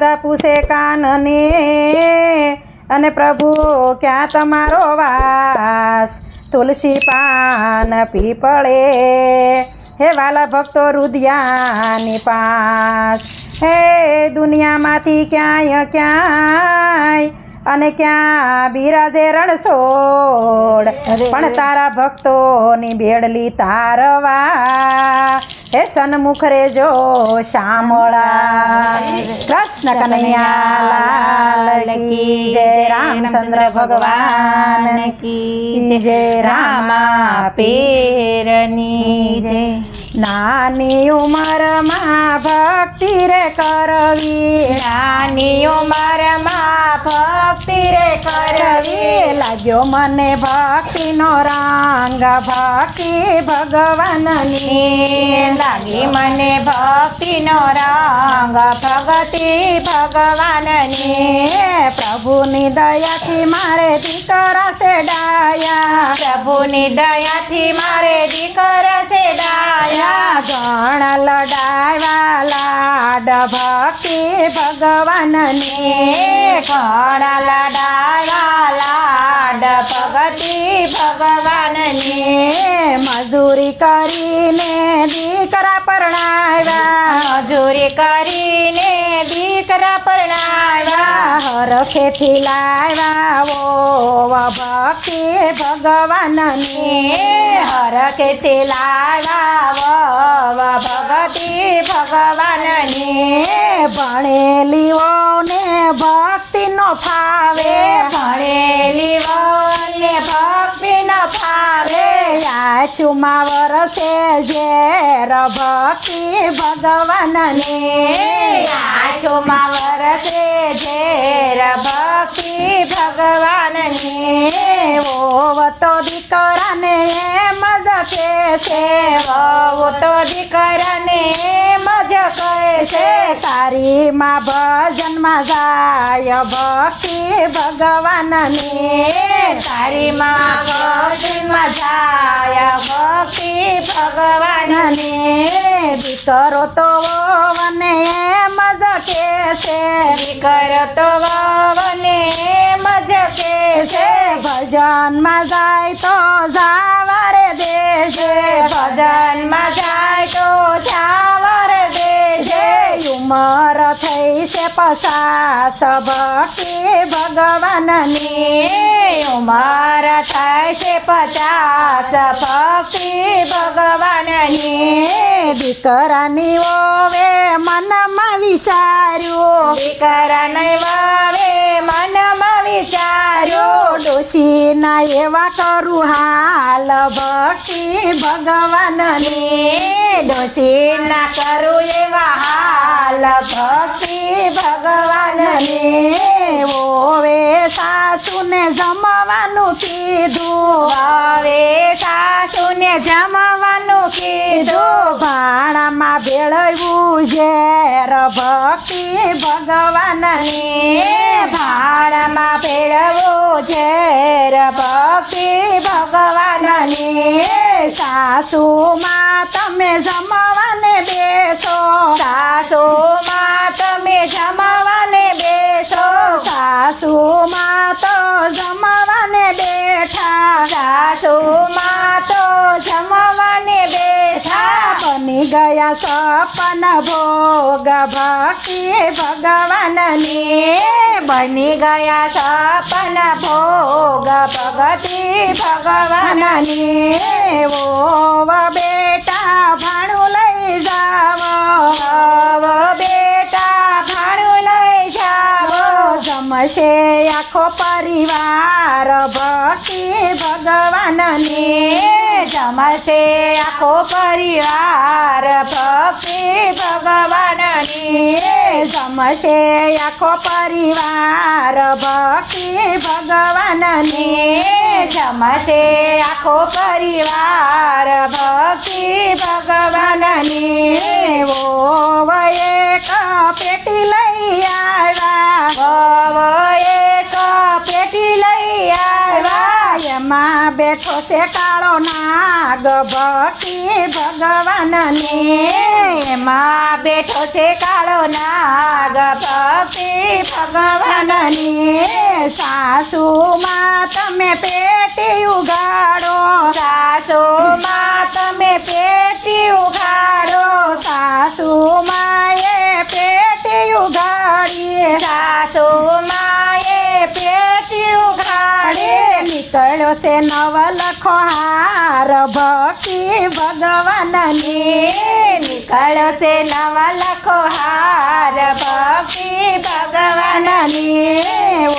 રાધા પૂછે કાનને, અને પ્રભુ, ક્યાં તમારો વાસ? તુલસી પાન પીપળે. હે વાલા ભક્તો રુદિયાની પાસ, હે દુનિયામાંથી ક્યાંય ક્યાંય અને ક્યાં બિરાજે રણછોડ. પણ તારા ભક્તોની બેડલી તારવા. હે સન્મુખ રેજો શામળા. કૃષ્ણ કનૈયા જય રામચંદ્ર ભગવાન કી જય રામા પેરની જય નાની ઉંમરમાં ભક્તિ રે કરવી. નાની ઉંમરમાં ભક્તિ રે કરવી. લાગ્યો મને ભક્તિનો રંગ, ભક્તિ ભગવાનની. લાગી મને ભક્તિનો રંગ ભગતિ ભગવાનની. પ્રભુની દયાથી મારે દીકરા છે ડાયા પ્રભુની દયાથી મારે દીકરા છે ડાયા ગણ લડાયા લાડ ભક્તિ ભગવાનને. ગણ લડાયા લાડ ભગતિ ભગવાનને. મજૂરી કરીને દીકરા પરણાવ્યા. મજૂરી કરીને હરખેથી લાવ્યા ભક્તિ ભગવાનની. હર કેતે લાવ્યા ભગતિ ભગવાનની. ભણેલીઓને ભક્તિનો ફાવે. ભણેલી ને ભક્તિ ન ફાવે આચુમાં વરસે ઝેર ભક્તિ ભગવાનની. આંખોમાં વરસે ઝેર ભક્તિ ભગવાનની. ઓવ તો દીકરાને એમ જ કે છે વહુ તો દીકરાને મજ કહે છે. તારી માં ભજનમાં જાય ભક્તિ ભગવાનની. તારી માં ભજનમાં જાય ભક્તિ ભગવાનની દીકરો તો વને મજ કે છે દીકરો તો વને મજ કે છે ભજનમાં જાય તો જાવારે દેશે ભજનમાં થઈ ભક્તિ ભગવાનની ઉમર થાય છે પચાસ ભક્તિ ભગવાનની. દીકરાની ઓવે મનમાં વિચાર્યું. દીકરા નહીં વાવે મનમાં વિચાર્યો. ડોશીના એવા કરું હાલ ભક્તિ ભગવાનની. ડોસી ના કરું એવા હાલ ભક્તિ ભગવાનની ઓવે સાસુને જમવાનું કીધું. હવે સાસુને જમવાનું કીધું. ભાણામાં ભેળવ્યું ઝેર ભક્તિ ભગવાનની. ભાણામાં ભેળવું ઝેર ભક્તિ ભગવાનની. સાસુમાં તમે જમવાને બેસો. સાસુમાં જમવાને બેઠા સાસુમાં તો જમવાને બેઠા બની ગયા સપન ભોગ. ભક્તિ ભગવાનની બની ગયા સપન ભોગ. ભગતિ ભગવાનની ઓ બેટા ભાણું લઈ જાવ. આખો પરિવાર ભક્તિ ભગવાનને જમશે. આખો પરિવાર ભક્તિ ભગવાનને જમશે. આખો પરિવાર ભક્તિ ભગવાનને જમશે. આખો પરિવાર ભક્તિ ભગવાનને ઓવ બેઠો છે કાળો નાગ, ભક્તિ ભગવાનની. માં બેઠો છે કાળો નાગ, ભક્તિ ભગવાનની. સાસુમાં તમે પેટી ઉગાડો સાસુમાં તમે પેટી નીકળ્યો નવ નવલખો હાર ભક્તિ ભગવાનની. નીકળ્યો છે નવા લખો હાર ભક્તિ ભગવાનની.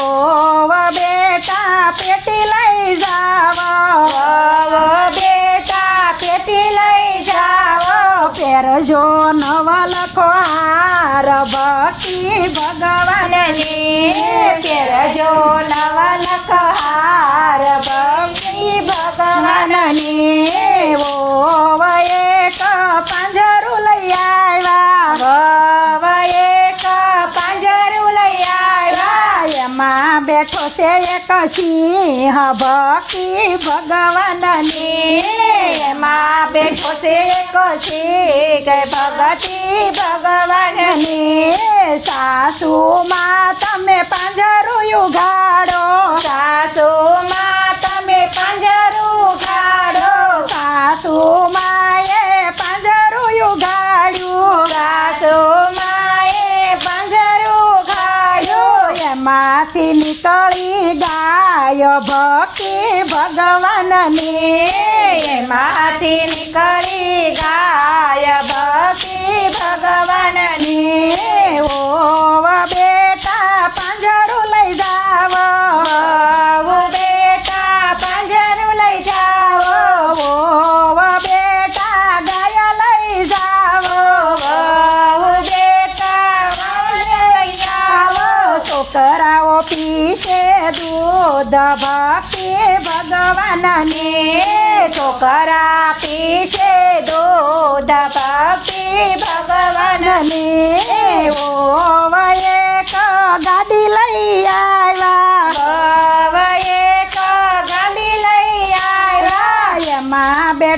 ઓવ બેટા, પેટી લઈ જાવ ઓ, બેટા, પેટી લઈ જાઓ. પહેરજો નવલખો હાર ભક્તિ ભગવાનની. પહેરજો નવા છે એક સિંહ ભક્તિ ભગવાનની એમાં બેઠો છે એક શીખ ભગતી ભગવાનની સાસુમાં તમે પાંજરું ઉઘાડો. સાસુમાં ભગવાનની એમાંથી નીકળી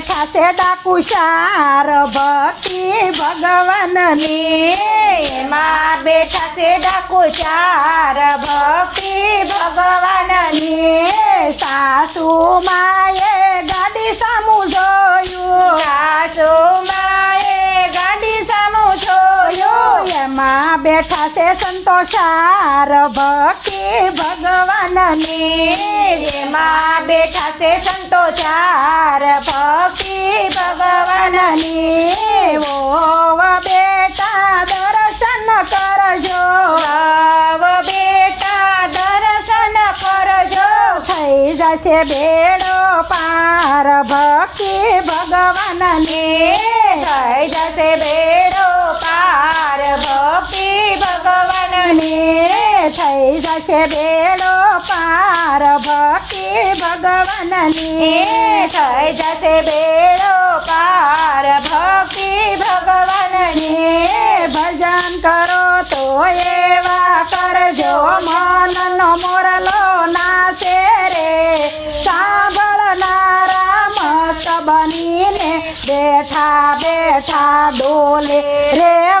એમાં બેઠા છે ડાકુ શાર ભક્તિ ભગવાનની એમાં બેઠા છે ડાકુ ચાર ભક્તિ ભગવાનની સાસુમાં એ ગાડી સામું જોયું સાસુમાં એ ગાડી સામું જોયું એમાં બેઠા છે સંતોષાર ભક્તિ ભગવાનની ચાર ભક્તિ ભગવાનની ઓવ બેટા દર્શન કરજો, આવ બેટા દર્શન કરજો. થઈ જશે બેડો પાર, ભક્તિ ભગવાનની થઈ જશે બેડો પાર, ભક્તિ ભગવાનની થઈ જશે બેડો પાર ભક્તિ ભગવાનની. થઈ જશે બેડો પાર ભક્તિ ભગવાનની. ભજન કરો તો એવા કરજો મનનો મોરલો નાચે રે. સાંભળનારા મત બનીને બેઠા બેઠા ડોલે રે